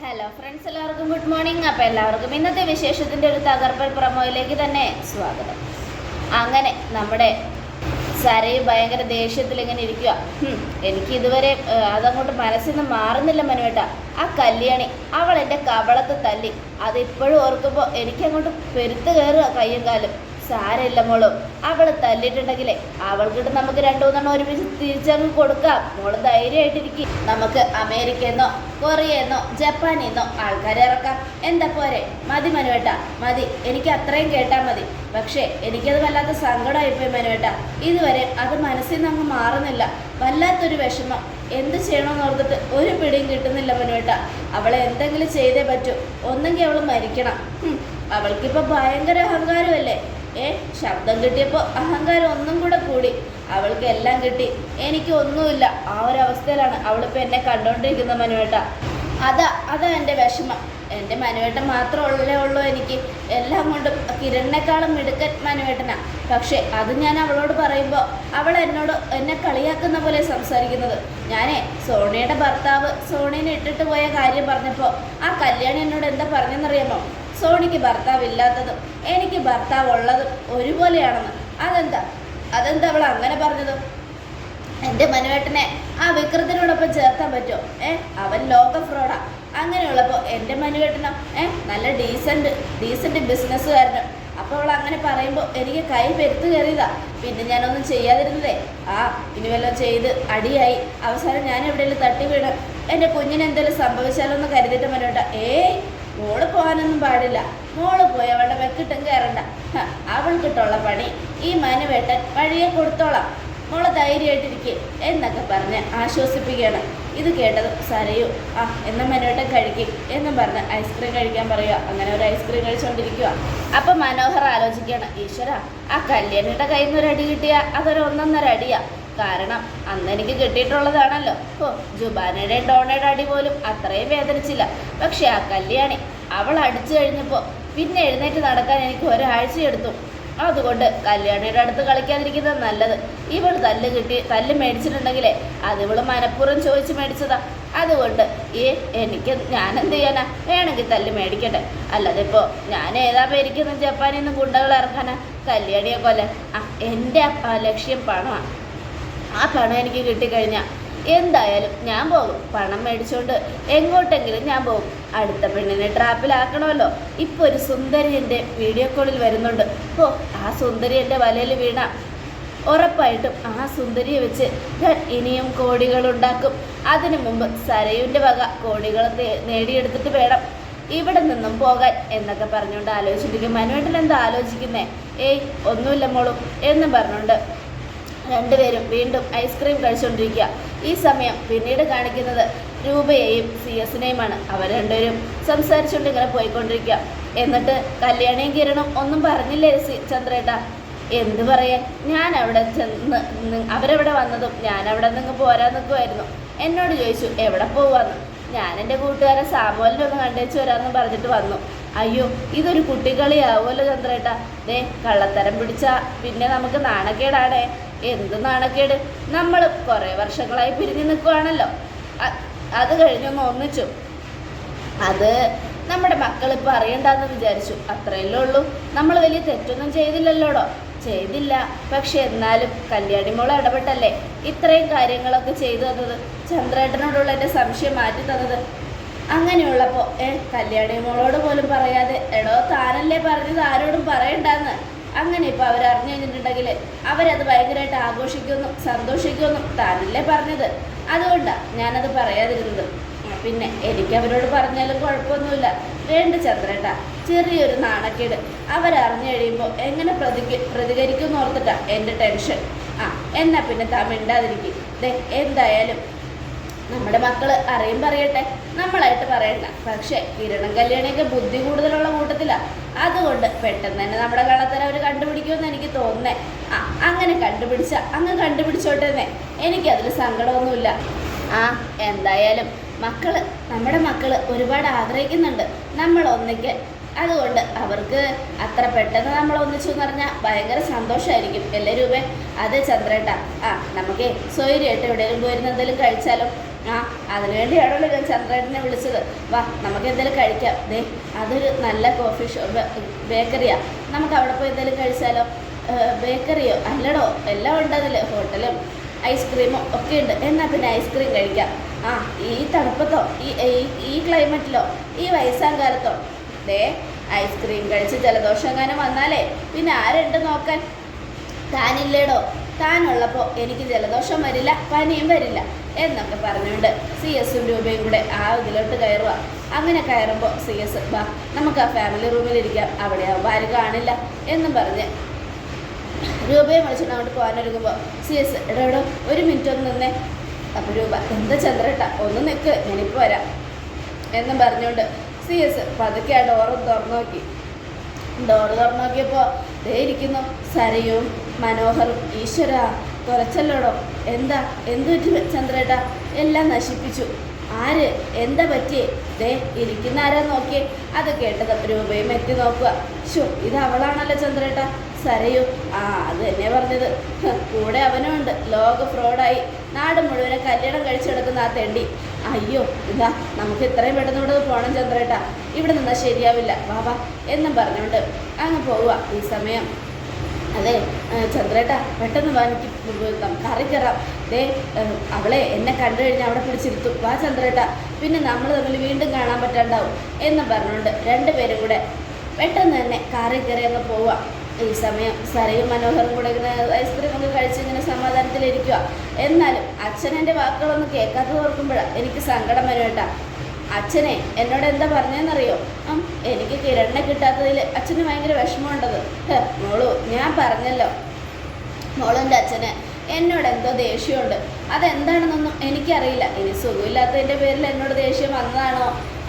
Hello friends എല്ലാവർക്കും good morning അപ്പോൾ എല്ലാവർക്കും ഇന്നത്തെ വിശേഷത്തിന്റെ ഒരു തകർപ്പൽ പ്രമോയിലേക്ക് തന്നെ സ്വാഗതം. അങ്ങനെ നമ്മുടെ സരയും ഭയങ്കര ദേഷ്യത്തിൽ ഇങ്ങനെ ഇരിക്കുക എനിക്ക് ഇതുവരെ അതങ്ങോട്ട് മനസ്സിൽ നിന്ന് മാറുന്നില്ല മനുവേട്ട. ആ കല്യാണി അവൾ എന്റെ കവളത്ത് തല്ലി. അതിപ്പോഴും ഓർക്കുമ്പോൾ എനിക്കങ്ങോട്ട് പെരുത്ത് കയറുക കയ്യും കാലും. സാരമില്ല മോൾ. അവൾ തല്ലിയിട്ടുണ്ടെങ്കിലേ അവൾക്കിട്ട് നമുക്ക് രണ്ടു മൂന്നെണ്ണം ഒരുമിച്ച് തിരിച്ചങ്ങ് കൊടുക്കാം. മോൾ ധൈര്യമായിട്ടിരിക്കും. നമുക്ക് അമേരിക്കയെന്നോ കൊറിയെന്നോ ജപ്പാനിന്നോ ആൾക്കാരെ ഇറക്കാം. എന്താ പോരെ? മതി മനുവേട്ട മതി. എനിക്ക് അത്രയും കേട്ടാൽ മതി. പക്ഷേ എനിക്കത് വല്ലാത്ത സങ്കടമായിപ്പോയി മനുവേട്ട. ഇതുവരെ അത് മനസ്സിൽ നിന്ന് അങ്ങ് മാറുന്നില്ല. വല്ലാത്തൊരു വിഷമം. എന്ത് ചെയ്യണമെന്ന് ഓർത്തിട്ട് ഒരു പിടിയും കിട്ടുന്നില്ല മനുവേട്ട. അവളെ എന്തെങ്കിലും ചെയ്തേ പറ്റൂ. ഒന്നെങ്കിൽ അവൾ മരിക്കണം. അവൾക്കിപ്പോൾ ഭയങ്കര അഹങ്കാരമല്ലേ? ഏ ശബ്ദം കിട്ടിയപ്പോൾ അഹങ്കാരം ഒന്നും കൂടെ കൂടി. അവൾക്ക് എല്ലാം കിട്ടി. എനിക്ക് ഒന്നുമില്ല ആ ഒരു അവസ്ഥയിലാണ് അവളിപ്പോൾ എന്നെ കണ്ടുകൊണ്ടിരിക്കുന്ന മനുവേട്ട. അതാ അതാ എന്റെ വിഷമം. എന്റെ മനുവേട്ടൻ മാത്രമല്ലേ ഉള്ളൂ എനിക്ക്. എല്ലാം കൊണ്ടും കിരണിനേക്കാളും മിടുക്കൻ മനുവേട്ടനാ. പക്ഷേ അത് ഞാൻ അവളോട് പറയുമ്പോൾ അവൾ എന്നോട് എന്നെ കളിയാക്കുന്ന പോലെ സംസാരിക്കുന്നത്. ഞാനേ സോണിയുടെ ഭർത്താവ് സോണീനെ ഇട്ടിട്ട് പോയ കാര്യം പറഞ്ഞപ്പോൾ ആ കല്യാണി എന്നോട് എന്താ പറഞ്ഞെന്നറിയാമോ? സോണിക്ക് ഭർത്താവ് ഇല്ലാത്തതും എനിക്ക് ഭർത്താവ് ഉള്ളതും ഒരുപോലെയാണെന്ന്. അതെന്താ? അതെന്താ അവൾ അങ്ങനെ പറഞ്ഞത്? എന്റെ മനുവേട്ടനെ ആ വിക്രത്തിനോടൊപ്പം ചേർത്താൻ പറ്റുമോ? ഏ അവൻ ലോക ഫ്രോഡാ അങ്ങനെയുള്ളപ്പോൾ എന്റെ മനുവേട്ടനോ ഏ നല്ല ഡീസന്റ് ഡീസന്റ് ബിസിനസ്സുകാരനും അപ്പോൾ അവൾ അങ്ങനെ പറയുമ്പോൾ എനിക്ക് കൈ പെരുത്ത് കയറിയതാ. പിന്നെ ഞാനൊന്നും ചെയ്യാതിരുന്നതേ. ആ ഇനി വല്ലതും ചെയ്ത് അടിയായി. അവസാനം ഞാൻ എവിടെയെങ്കിലും തട്ടി വീണ്. എന്റെ കുഞ്ഞിന് എന്തെങ്കിലും സംഭവിച്ചാലോ എന്ന് കരുതിയിട്ട് മനോട്ട. ഏയ് മോൾ പോകാനൊന്നും പാടില്ല. മോൾ പോയി അവളുടെ വെക്കിട്ടും കയറണ്ട. അവൾക്കിട്ടുള്ള പണി ഈ മനുവേട്ടൻ വഴിയെ കൊടുത്തോളാം. മോൾ ധൈര്യമായിട്ടിരിക്കെ എന്നൊക്കെ പറഞ്ഞ് ആശ്വസിപ്പിക്കുകയാണ്. ഇത് കേട്ടത് സരയു. ആ എന്ന മനോട്ടം കഴിക്കും എന്നും പറഞ്ഞ് ഐസ്ക്രീം കഴിക്കാൻ പറയുക. അങ്ങനെ ഒരു ഐസ്ക്രീം കഴിച്ചുകൊണ്ടിരിക്കുക അപ്പൊ മനോഹർ ആലോചിക്കുകയാണ് ഈശ്വര ആ കല്യാണിയുടെ കയ്യിൽ നിന്ന് ഒരു അടി കിട്ടിയ അതൊരു ഒന്നൊന്നര അടിയാ. കാരണം അന്ന് എനിക്ക് കിട്ടിയിട്ടുള്ളതാണല്ലോ. ഓ ജുബാനയുടെയും ഡോണയുടെ അടി പോലും അത്രയും വേദനിച്ചില്ല. പക്ഷെ ആ കല്യാണി അവൾ അടിച്ചു കഴിഞ്ഞപ്പോൾ പിന്നെ എഴുന്നേറ്റ് നടക്കാൻ എനിക്ക് ഒരാഴ്ച എടുത്തു അതുകൊണ്ട് കല്യാണിയുടെ അടുത്ത് കളിക്കാതിരിക്കുന്നത് നല്ലത്. ഇവൾ തല്ല് കിട്ടി തല്ല് മേടിച്ചിട്ടുണ്ടെങ്കിലേ അത് ഇവൾ മനഃപൂർവം ചോദിച്ച് മേടിച്ചതാ. അതുകൊണ്ട് ഈ എനിക്ക് ഞാൻ എന്ത് ചെയ്യാനാ? വേണമെങ്കിൽ തല്ല് മേടിക്കട്ടെ. അല്ലാതെ ഇപ്പോൾ ഞാൻ ഏതാ പേരിക്കുന്ന ജപ്പാനിൽ നിന്ന് ഗുണ്ടകൾ ഇറക്കാനാ? കല്യാണിയെ കൊല്ലാൻ ആ എന്റെ ലക്ഷ്യം പണമാണ് ആ പണം എനിക്ക് കിട്ടിക്കഴിഞ്ഞാൽ എന്തായാലും ഞാൻ പോകും. പണം മേടിച്ചുകൊണ്ട് എങ്ങോട്ടെങ്കിലും ഞാൻ പോകും. അടുത്ത പെണ്ണിനെ ട്രാപ്പിലാക്കണമല്ലോ. ഇപ്പോൾ ഒരു സുന്ദരി എന്റെ വീഡിയോ കോളിൽ വരുന്നുണ്ട്. ഓ ആ സുന്ദരി എന്റെ വലയിൽ വീണ. ഉറപ്പായിട്ടും ആ സുന്ദരിയെ വെച്ച് ഞാൻ ഇനിയും കോടികൾ ഉണ്ടാക്കും. അതിനു മുമ്പ് സരയുന്റെ വക കോടികൾ നേടിയെടുത്തിട്ട് വേണം ഇവിടെ നിന്നും പോകാൻ എന്നൊക്കെ പറഞ്ഞുകൊണ്ട് ആലോചിച്ചിട്ടിരിക്കും മനുവേട്ടൻ എന്താ ആലോചിക്കുന്നേ? ഏയ് ഒന്നുമില്ല മോളും. എന്നും പറഞ്ഞുകൊണ്ട് രണ്ടുപേരും വീണ്ടും ഐസ്ക്രീം കഴിച്ചുകൊണ്ടിരിക്കുക ഈ സമയം പിന്നീട് കാണിക്കുന്നത് രൂപയെയും സി എസിനെയുമാണ് അവർ രണ്ടുപേരും സംസാരിച്ചുകൊണ്ട് ഇങ്ങനെ പോയിക്കൊണ്ടിരിക്കുക. എന്നിട്ട് കല്യാണിയും കിരണും ഒന്നും പറഞ്ഞില്ലേ ചന്ദ്രേട്ട? എന്ത് പറയാൻ? ഞാൻ അവിടെ ചെന്ന് അവരവിടെ വന്നതും ഞാൻ അവിടെ നിന്ന് പോരാൻ നിൽക്കുമായിരുന്നു എന്നോട് ചോദിച്ചു എവിടെ പോവാന്ന്? ഞാൻ എന്റെ കൂട്ടുകാരൻ സാമോലിനെ ഒന്ന് കണ്ടേച്ചു വരാമെന്ന് പറഞ്ഞിട്ട് വന്നു. അയ്യോ ഇതൊരു കുട്ടിക്കളിയാവുമല്ലോ ചന്ദ്രേട്ട. ദേ കള്ളത്തരം പിടിച്ച പിന്നെ നമുക്ക് നാണക്കേടാണേ. എന്ത് നാണക്കേട്? നമ്മൾ കുറേ വർഷങ്ങളായി പിരിഞ്ഞു നിൽക്കുവാണല്ലോ അത് കഴിഞ്ഞൊന്ന് ഒന്നിച്ചു. അത് നമ്മുടെ മക്കൾ ഇപ്പം അറിയണ്ടെന്ന് വിചാരിച്ചു. അത്രയല്ലേ ഉള്ളൂ. നമ്മൾ വലിയ തെറ്റൊന്നും ചെയ്തില്ലല്ലോടോ? ചെയ്തില്ല. പക്ഷെ എന്നാലും കല്യാണി മോളെ ഇടപെട്ടല്ലേ? ഇത്രയും കാര്യങ്ങളൊക്കെ ചെയ്തു തന്നത്. ചന്ദ്രേട്ടനോടുള്ള എന്റെ സംശയം മാറ്റി തന്നത്. അങ്ങനെയുള്ളപ്പോൾ ഏ കല്യാണി മോളോട് പോലും പറയാതെ എടോ താനല്ലേ പറഞ്ഞത് ആരോടും പറയണ്ടെന്ന്. അങ്ങനെ ഇപ്പോൾ അവരറിഞ്ഞു കഴിഞ്ഞിട്ടുണ്ടെങ്കിൽ അവരത് ഭയങ്കരമായിട്ട് ആഘോഷിക്കുന്നു സന്തോഷിക്കുന്നു. താനല്ലേ പറഞ്ഞത്? അതുകൊണ്ടാണ് ഞാനത് പറയാതിരുന്നത്. പിന്നെ എനിക്ക് അവരോട് പറഞ്ഞാലും കുഴപ്പമൊന്നുമില്ല. വേണ്ട ചന്ദ്രേട്ട ചെറിയൊരു നാണക്കേട്. അവരറിഞ്ഞു കഴിയുമ്പോൾ എങ്ങനെ പ്രതിക പ്രതികരിക്കുമെന്ന് ഓർത്തിട്ടാ എന്റെ ടെൻഷൻ. ആ എന്നാ പിന്നെ താൻ മിണ്ടാതിരിക്കും. എന്തായാലും നമ്മുടെ മക്കൾ അറിയും പറയട്ടെ നമ്മളായിട്ട് പറയണ്ട. പക്ഷേ കിരണം കല്യാണിയൊക്കെ ബുദ്ധി കൂടുതലുള്ള കൂട്ടത്തിലാ. അതുകൊണ്ട് പെട്ടെന്ന് തന്നെ നമ്മുടെ കള്ളത്തരം അവർ കണ്ടുപിടിക്കുമെന്ന് എനിക്ക് തോന്നുന്നേ. ആ അങ്ങനെ കണ്ടുപിടിച്ച അങ്ങ് എനിക്ക് എനിക്കതിൽ സങ്കടമൊന്നുമില്ല. ആ എന്തായാലും മക്കൾ നമ്മുടെ മക്കൾ ഒരുപാട് ആഗ്രഹിക്കുന്നുണ്ട്. നമ്മൾ ഒന്നിക്കൽ അതുകൊണ്ട് അവർക്ക് അത്ര പെട്ടെന്ന് നമ്മൾ ഒന്നിച്ചു എന്ന് പറഞ്ഞാൽ ഭയങ്കര സന്തോഷമായിരിക്കും എല്ലാ രൂപേ? അതെ ചന്ദ്രേട്ട. ആ നമുക്ക് സ്വൈര്യമായിട്ട് എവിടെയെങ്കിലും പോയിരുന്ന എന്തെങ്കിലും കഴിച്ചാലോ? ആ അതിനുവേണ്ടിയാണല്ലോ ഞാൻ ചന്ദ്രേട്ടനെ വിളിച്ചത്. വാ നമുക്ക് എന്തെങ്കിലും കഴിക്കാം. ദേ അതൊരു നല്ല കോഫി ഷോ ബേക്കറിയാണ് നമുക്ക് അവിടെ പോയി എന്തെങ്കിലും കഴിച്ചാലോ? ബേക്കറിയോ അല്ലടോ എല്ലാം ഉണ്ട് അതിൽ. ഹോട്ടലും ഐസ്ക്രീമും ഒക്കെ ഉണ്ട്. എന്നാൽ പിന്നെ ഐസ്ക്രീം കഴിക്കാം. ആ ഈ തണുപ്പത്തോ? ഈ ഈ- ക്ലൈമറ്റിലോ ഈ വയസ്സാം കാലത്തോ ദേ ഐസ്ക്രീം കഴിച്ച് ജലദോഷം എങ്ങാനും വന്നാലേ പിന്നെ ആരുണ്ട് നോക്കാൻ? താനില്ലേടോ? താനുള്ളപ്പോൾ എനിക്ക് ജലദോഷം വരില്ല പനിയും വരില്ല. എന്നൊക്കെ പറഞ്ഞുകൊണ്ട് സി എസും രൂപയും കൂടെ ആ ഇതിലോട്ട് കയറുക. അങ്ങനെ കയറുമ്പോൾ സി എസ് ബാ നമുക്ക് ആ ഫാമിലി റൂമിലിരിക്കാം അവിടെ ആവുമ്പോൾ ആരും കാണില്ല എന്നും പറഞ്ഞ് രൂപയെ വിളിച്ചിട്ട് അങ്ങോട്ട് പോകാനൊരുങ്ങുമ്പോൾ സി എസ് എടോ ഒരു മിനിറ്റ് ഒന്ന് നിന്നേ. അപ്പോൾ രൂപ എന്താ ചന്ദ്രട്ട ഒന്ന് നിൽക്ക് ഞാനിപ്പോൾ വരാം. എന്നും പറഞ്ഞുകൊണ്ട് സി എസ് പതുക്കെ ആ ഡോറ് തുറന്നു നോക്കി. ഡോറ് തുറന്നു നോക്കിയപ്പോൾ ദേ ഇരിക്കുന്നു സരയും മനോഹറും ഈശ്വര തുറച്ചല്ലോടോ? എന്താ? എന്തു പറ്റി ചന്ദ്രേട്ട? എല്ലാം നശിപ്പിച്ചു. ആര്? എന്താ പറ്റിയേ? ദേ ഇരിക്കുന്ന ആരാ നോക്കിയേ? അത് കേട്ടത് രൂപയും എത്തി നോക്കുക. ഷോ ഇത് അവളാണല്ലോ ചന്ദ്രേട്ട. സരയു. ആ അത് തന്നെ പറഞ്ഞത്. കൂടെ അവനും ഉണ്ട്. ലോക ഫ്രോഡായി. നാട് മുഴുവനെ കല്യാണം കഴിച്ചെടുക്കുന്ന ആ തെണ്ടി. അയ്യോ ഇതാ നമുക്ക് ഇത്രയും പെട്ടെന്ന് ഇവിടെ പോകണം ചന്ദ്രേട്ട. ഇവിടെ നിന്നാൽ ശരിയാവില്ല. വാവാ എന്നും പറഞ്ഞുകൊണ്ട് അങ്ങ് പോവുക ഈ സമയം. അതെ ചന്ദ്രേട്ടാ പെട്ടെന്ന് വാ എനിക്ക് കറി ദേ അവളെ എന്നെ കണ്ടു കഴിഞ്ഞാൽ അവിടെ പിടിച്ചിരുത്തു. വാ ചന്ദ്രേട്ട. പിന്നെ നമ്മൾ തമ്മിൽ വീണ്ടും കാണാൻ പറ്റാണ്ടാവും എന്ന് പറഞ്ഞുകൊണ്ട് രണ്ടുപേരും കൂടെ പെട്ടെന്ന് തന്നെ കാറിൽ കയറി അങ്ങ് പോവാം. ഈ സമയം സരയും മനോഹറും കൂടെ ഇങ്ങനെ ഐസ്ക്രീം ഒക്കെ കഴിച്ച് ഇങ്ങനെ സമാധാനത്തിലിരിക്കുക എന്നാലും അച്ഛനെന്റെ വാക്കുകളൊന്നും കേൾക്കാത്തത് ഓർക്കുമ്പോഴാണ് എനിക്ക് സങ്കടം വരും കേട്ടാ. അച്ഛനെ എന്നോട് എന്താ പറഞ്ഞെന്നറിയോ ആ എനിക്ക് കിരണിനെ കിട്ടാത്തതിൽ അച്ഛന് ഭയങ്കര വിഷമമുണ്ടത്. മോളു ഞാൻ പറഞ്ഞല്ലോ. മോളെന്റെ അച്ഛന് എന്നോട് എന്തോ ദേഷ്യമുണ്ട്. അതെന്താണെന്നൊന്നും എനിക്കറിയില്ല. ഇനി സുഖമില്ലാത്തതിന്റെ പേരിൽ എന്നോട് ദേഷ്യം വന്നതാണോ?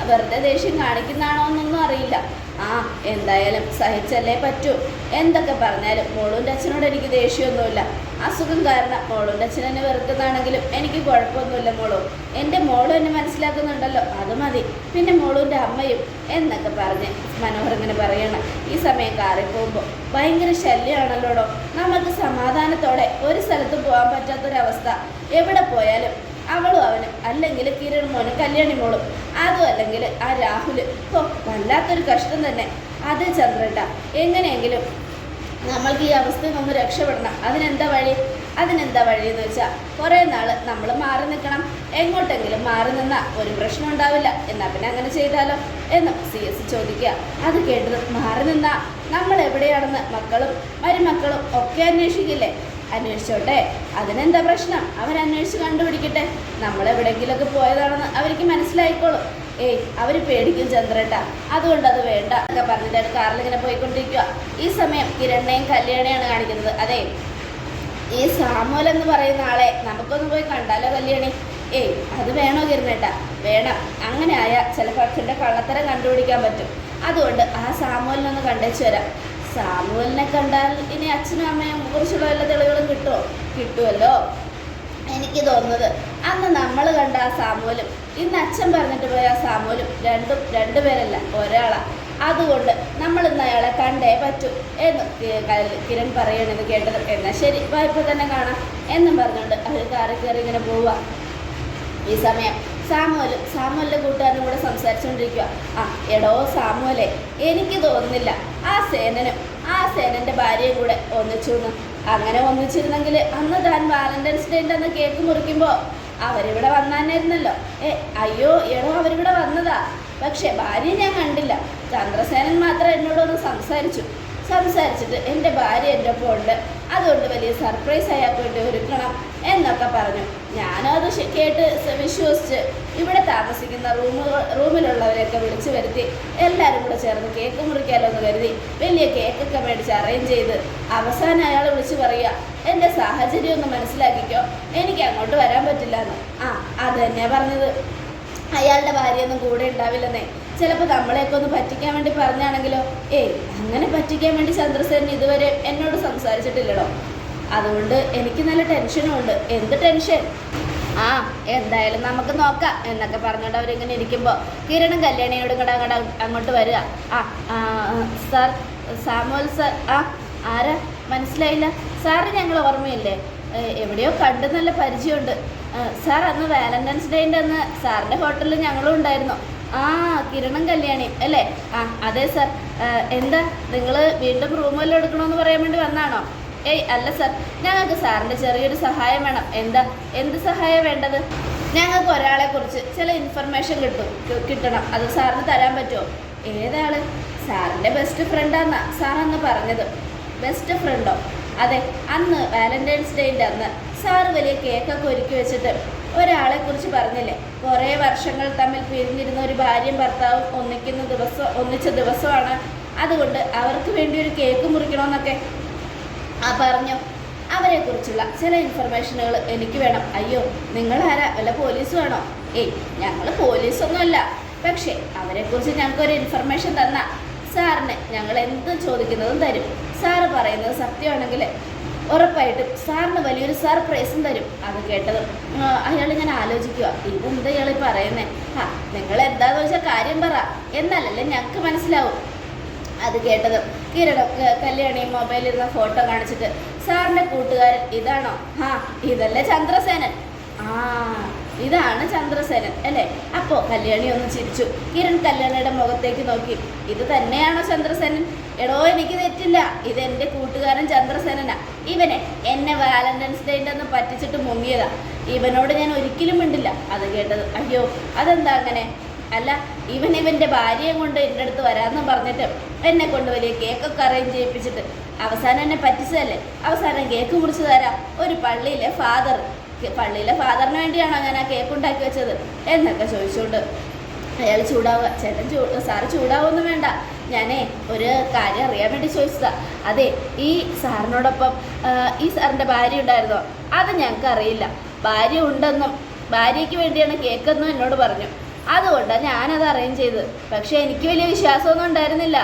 വെറുതെ ദേഷ്യം കാണിക്കുന്നതാണോ എന്നൊന്നും അറിയില്ല. ആ എന്തായാലും സഹിച്ചല്ലേ പറ്റൂ. എന്തൊക്കെ പറഞ്ഞാലും മോളൂന്റെ അച്ഛനോട് എനിക്ക് ദേഷ്യമൊന്നുമില്ല. അസുഖം കാരണം മോളൂന്റെ അച്ഛൻ എന്നെ വെറുക്കുന്നതാണെങ്കിലും എനിക്ക് കുഴപ്പമൊന്നുമില്ല മോളൂ. എന്റെ മോളും എന്നെ മനസ്സിലാക്കുന്നുണ്ടല്ലോ അത് മതി. പിന്നെ മോളൂന്റെ അമ്മയും എന്നൊക്കെ പറഞ്ഞ് മനോഹർ ഇങ്ങനെ പറയണം. ഈ സമയം കാറിൽ പോകുമ്പോൾ ഭയങ്കര ശല്യമാണല്ലോടോ നമുക്ക് സമാധാനത്തോടെ ഒരു സ്ഥലത്ത് പോകാൻ പറ്റാത്തൊരവസ്ഥ. എവിടെ പോയാലും അവളും അവനും അല്ലെങ്കിൽ കിരൺ മോനും കല്യാണി മോളും അതും അല്ലെങ്കിൽ ആ രാഹുൽ ഓ വല്ലാത്തൊരു കഷ്ടം തന്നെ. അത് ചന്ദ്രട്ട എങ്ങനെയെങ്കിലും നമ്മൾക്ക് ഈ അവസ്ഥയിൽ നിന്ന് രക്ഷപ്പെടണം. അതിനെന്താ വഴി? അതിനെന്താ വഴി എന്ന് വെച്ചാൽ കുറേ നാൾ നമ്മൾ മാറി നിൽക്കണം. എങ്ങോട്ടെങ്കിലും മാറി നിന്നാൽ ഒരു പ്രശ്നം ഉണ്ടാവില്ല. എന്നാൽ പിന്നെ അങ്ങനെ ചെയ്താലോ? എന്ന് സി എസ് ചോദിക്കുക. അത് കേട്ടത് മാറി നിന്നാൽ നമ്മൾ എവിടെയാണെന്ന് മക്കളും മരുമക്കളും ഒക്കെ അന്വേഷിക്കില്ലേ? അന്വേഷിച്ചോട്ടെ. അതിനെന്താ പ്രശ്നം? അവരന്വേഷിച്ച് കണ്ടുപിടിക്കട്ടെ. നമ്മൾ എവിടെയെങ്കിലുമൊക്കെ പോയതാണെന്ന് അവർക്ക് മനസ്സിലായിക്കോളും. ഏയ് അവർ പേടിക്കും ചന്ദ്രേട്ട. അതുകൊണ്ട് അത് വേണ്ട എന്നൊക്കെ പറഞ്ഞിട്ട് കാറിൽ ഇങ്ങനെ പോയിക്കൊണ്ടിരിക്കുക ഈ സമയം കിരണ്ണയും കല്യാണിയാണ് കാണിക്കുന്നത്. അതെ ഈ സാമോൽ എന്ന് പറയുന്ന ആളെ നമുക്കൊന്ന് പോയി കണ്ടാലോ കല്യാണി? ഏയ് അത് വേണോ കിരണേട്ട വേണം. അങ്ങനെ ആയാൽ ചിലപ്പോൾ അച്ഛന്റെ കള്ളത്തരം കണ്ടുപിടിക്കാൻ പറ്റും. അതുകൊണ്ട് ആ സാമൂലിനൊന്ന് കണ്ടേച്ചു വരാം. സാമൂലിനെ കണ്ടാൽ ഇനി അച്ഛനും അമ്മയും കുറിച്ചുള്ള വല്ല തെളിവുകളും കിട്ടുമോ കിട്ടുമല്ലോ എനിക്ക് തോന്നുന്നത് അന്ന് നമ്മൾ കണ്ട ആ സാമൂലും ഇന്ന് അച്ഛൻ പറഞ്ഞിട്ട് പോയ ആ സാമൂലും രണ്ടും രണ്ടുപേരല്ല ഒരാളാ. അതുകൊണ്ട് നമ്മൾ ഇന്ന് അയാളെ കണ്ടേ പറ്റൂ എന്ന് കിരൺ പറയണെന്ന് കേട്ടത്. എന്നാൽ ശരി വായ്പ തന്നെ കാണാം എന്നും പറഞ്ഞുകൊണ്ട് അവർ കാറി കയറി ഇങ്ങനെ പോവുക. ഈ സമയം സാമുവലും സാമുവലിന്റെ കൂട്ടുകാരനും കൂടെ സംസാരിച്ചുകൊണ്ടിരിക്കുക ആ എടോ സാമുവലെ എനിക്ക് തോന്നുന്നില്ല. ആ സേനനും ആ സേനന്റെ ഭാര്യയും കൂടെ ഒന്നിച്ചു എന്ന് അങ്ങനെ ഒന്നിച്ചിരുന്നെങ്കിൽ അന്ന് താൻ വാലന്റൈൻസ് ഡേ അന്ന് കേക്ക് മുറിക്കുമ്പോൾ അവരിവിടെ വന്നാനായിരുന്നല്ലോ. ഏ അയ്യോ എടോ അവരിവിടെ വന്നതാ. പക്ഷേ ഭാര്യ ഞാൻ കണ്ടില്ല. ചന്ദ്രസേനൻ മാത്രം എന്നോടൊന്ന് സംസാരിച്ചു. സംസാരിച്ചിട്ട് എന്റെ ഭാര്യ എന്റെ ഒപ്പം ഉണ്ട് അതുകൊണ്ട് വലിയ സർപ്രൈസ് അയാൾക്ക് വേണ്ടി ഒരുക്കണം എന്നൊക്കെ പറഞ്ഞു. ഞാനും അത് കേട്ട് വിശ്വസിച്ച് ഇവിടെ താമസിക്കുന്ന റൂമുകൾ റൂമിലുള്ളവരെയൊക്കെ വിളിച്ചു വരുത്തി എല്ലാവരും കൂടെ ചേർന്ന് കേക്ക് മുറിക്കാലോ എന്ന് കരുതി വലിയ കേക്കൊക്കെ മേടിച്ച് അറേഞ്ച് ചെയ്ത് അവസാനം അയാളെ വിളിച്ചു പറയുക എന്റെ സാഹചര്യം ഒന്ന് മനസ്സിലാക്കിക്കോ എനിക്ക് അങ്ങോട്ട് വരാൻ പറ്റില്ല എന്ന് ആ അത് തന്നെയാണ് പറഞ്ഞത്. അയാളുടെ ഭാര്യയൊന്നും കൂടെ ഉണ്ടാവില്ലെന്നേ. ചിലപ്പോൾ നമ്മളെയൊക്കെ ഒന്ന് പറ്റിക്കാൻ വേണ്ടി പറഞ്ഞാണെങ്കിലോ? ഏയ് അങ്ങനെ പറ്റിക്കാൻ വേണ്ടി ചന്ദ്രസേനൻ ഇതുവരെ എന്നോട് സംസാരിച്ചിട്ടില്ലടോ. അതുകൊണ്ട് എനിക്ക് നല്ല ടെൻഷനും ഉണ്ട് എന്ത് ടെൻഷൻ? ആ എന്തായാലും നമുക്ക് നോക്കാം എന്നൊക്കെ പറഞ്ഞുകൊണ്ട് അവരിങ്ങനെ ഇരിക്കുമ്പോൾ കിരണും കല്യാണിയോടും കൂടെ അങ്ങോട്ട് അങ്ങോട്ട് വരിക. ആ സാർ സാമുവൽ സാർ ആ ആരാ? മനസ്സിലായില്ല. സാറ് ഞങ്ങൾ ഓർമ്മയില്ലേ? എവിടെയോ കണ്ട് നല്ല പരിചയമുണ്ട്. സാർ അന്ന് വാലന്റൈൻസ് ഡേന്റെ അന്ന് സാറിന്റെ ഹോട്ടലിൽ ഞങ്ങളും ഉണ്ടായിരുന്നു. ആ കിരണം കല്യാണി അല്ലേ? ആ അതെ സാർ. എന്താ നിങ്ങൾ വീണ്ടും റൂം വല്ലതും എടുക്കണമെന്ന് പറയാൻ വേണ്ടി വന്നാണോ? ഏയ് അല്ല സാർ. ഞങ്ങൾക്ക് സാറിന്റെ ചെറിയൊരു സഹായം വേണം. എന്താ? എന്ത് സഹായം വേണ്ടത്? ഞങ്ങൾക്ക് ഒരാളെ കുറിച്ച് ചില ഇൻഫർമേഷൻ കിട്ടും കിട്ടണം. അത് സാറിന് തരാൻ പറ്റുമോ? ഏതാൾ സാറിന്റെ ബെസ്റ്റ് ഫ്രണ്ടാന്നാ സാർ അന്ന് പറഞ്ഞത്. ബെസ്റ്റ് ഫ്രണ്ടോ അതെ അന്ന് വാലന്റൈൻസ് ഡേന്റെ അന്ന് സാറ് വലിയ കേക്കൊക്കെ ഒരുക്കി വെച്ചിട്ട് ഒരാളെ കുറിച്ച് പറഞ്ഞില്ലേ? കുറേ വർഷങ്ങൾ തമ്മിൽ പിരിഞ്ഞിരുന്ന ഒരു ഭാര്യയും ഭർത്താവും ഒന്നിക്കുന്ന ദിവസം ഒന്നിച്ച ദിവസമാണ്. അതുകൊണ്ട് അവർക്ക് വേണ്ടി ഒരു കേക്ക് മുറിക്കണമെന്നൊക്കെ ആ പറഞ്ഞു. അവരെ കുറിച്ചുള്ള ചില ഇൻഫർമേഷനുകൾ എനിക്ക് വേണം. അയ്യോ നിങ്ങൾ ആരാ വല്ല പോലീസ് വേണോ ഏയ് ഞങ്ങൾ പോലീസൊന്നുമല്ല. പക്ഷേ അവരെക്കുറിച്ച് ഞങ്ങൾക്കൊരു ഇൻഫർമേഷൻ തന്ന. സാറിന് ഞങ്ങൾ എന്ത് ചോദിക്കുന്നതും തരും. സാറ് പറയുന്നത് സത്യമാണെങ്കിൽ ഉറപ്പായിട്ടും സാറിന് വലിയൊരു സർപ്രൈസും തരും. അത് കേട്ടത് അയാൾ ഇങ്ങനെ ആലോചിക്കുക. ഇതെന്താ ഇയാൾ പറയുന്നേ? ആ നിങ്ങൾ എന്താന്ന് വെച്ചാൽ കാര്യം പറ. എന്നാലല്ലേ ഞങ്ങൾക്ക് മനസ്സിലാവും. അത് കേട്ടതും കിരണം ക- കല്യാണി മൊബൈലിരുന്ന ഫോട്ടോ കാണിച്ചിട്ട് സാറിന്റെ കൂട്ടുകാരൻ ഇതാണോ? ആ ഇതല്ലേ ചന്ദ്രസേനൻ. ആ ഇതാണ് ചന്ദ്രസേനൻ. അല്ലേ? അപ്പോ കല്യാണി ഒന്ന് ചിരിച്ചു. കിരൺ കല്യാണിയുടെ മുഖത്തേക്ക് നോക്കി. ഇത് തന്നെയാണോ ചന്ദ്രസേനൻ? എടോ എനിക്ക് തെറ്റില്ല. ഇത് എന്റെ കൂട്ടുകാരൻ ചന്ദ്രസേനനാ. ഇവനെ എന്നെ വാലന്റൈൻസ് ഡേന്റെ ഒന്ന് പറ്റിച്ചിട്ട് മുങ്ങിയതാ. ഇവനോട് ഞാൻ ഒരിക്കലും മിണ്ടില്ല. അത് കേട്ടത്. അയ്യോ അതെന്താ അങ്ങനെ? അല്ല ഇവൻ ഇവന്റെ ഭാര്യയെ കൊണ്ട് എന്റെ അടുത്ത് വരാമെന്ന് പറഞ്ഞിട്ട് എന്നെ കൊണ്ട് വലിയ കേക്കൊക്കെ അറേഞ്ച് ചെയ്യിപ്പിച്ചിട്ട് അവസാനം എന്നെ പറ്റിച്ചതല്ലേ? അവസാനം കേക്ക് മുറിച്ച് തരാം. ഒരു പള്ളിയിലെ ഫാദർ പള്ളിയിലെ ഫാദറിന് വേണ്ടിയാണോ ഞാൻ ആ കേക്ക് ഉണ്ടാക്കി വെച്ചത്? എന്നൊക്കെ ചോദിച്ചുകൊണ്ട് അയാൾ ചൂടാവുക. ചേട്ടൻ ചൂ സാറ് ചൂടാവൊന്നും വേണ്ട. ഞാനേ ഒരു കാര്യം അറിയാൻ വേണ്ടി ചോദിച്ചതാ. അതെ ഈ സാറിനോടൊപ്പം ഈ സാറിന്റെ ഭാര്യ ഉണ്ടായിരുന്നോ? അത് ഞങ്ങൾക്ക് അറിയില്ല. ഭാര്യ ഉണ്ടെന്നും ഭാര്യയ്ക്ക് വേണ്ടിയാണ് കേക്കെന്നും എന്നോട് പറഞ്ഞു. അതുകൊണ്ടാണ് ഞാനത് അറേഞ്ച് ചെയ്തത്. പക്ഷേ എനിക്ക് വലിയ വിശ്വാസമൊന്നും ഉണ്ടായിരുന്നില്ല.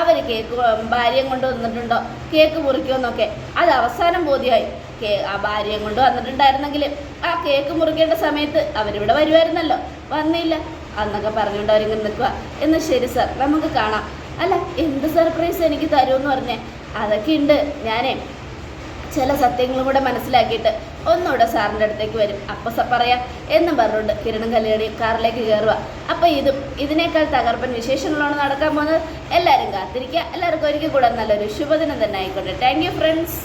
അവർ കേക്ക് ഭാര്യയും കൊണ്ട് വന്നിട്ടുണ്ടോ? കേക്ക് മുറിക്കുമെന്നൊക്കെ. അത് അവസാനം ബോധ്യമായി. കേ ആ ഭാര്യയും കൊണ്ട് വന്നിട്ടുണ്ടായിരുന്നെങ്കിൽ ആ കേക്ക് മുറിക്കേണ്ട സമയത്ത് അവരിവിടെ വരുമായിരുന്നല്ലോ വന്നില്ല. അന്നൊക്കെ പറഞ്ഞുകൊണ്ട് അവരിങ്ങനെ നിൽക്കുക എന്ന് ശരി സർ നമുക്ക് കാണാം. അല്ല എന്ത് സർപ്രൈസ് എനിക്ക് തരുമെന്ന് പറഞ്ഞേ. അതൊക്കെ ഉണ്ട്. ഞാനേ ചില സത്യങ്ങളും കൂടെ മനസ്സിലാക്കിയിട്ട് ഒന്നുകൂടെ സാറിന്റെ അടുത്തേക്ക് വരും. അപ്പം സ പറയാം എന്നും പറഞ്ഞുകൊണ്ട് കിരണും കല്യാണി കാറിലേക്ക് കയറുക അപ്പം ഇതും ഇതിനേക്കാൾ തകർപ്പൻ വിശേഷങ്ങളാണ് നടക്കാൻ പോകുന്നത്. എല്ലാവരും കാത്തിരിക്കുക. എല്ലാവർക്കും ഒരിക്കൽ കൂടെ നല്ലൊരു ശുഭദിനം തന്നെ ആയിക്കോട്ടെ. Thank you friends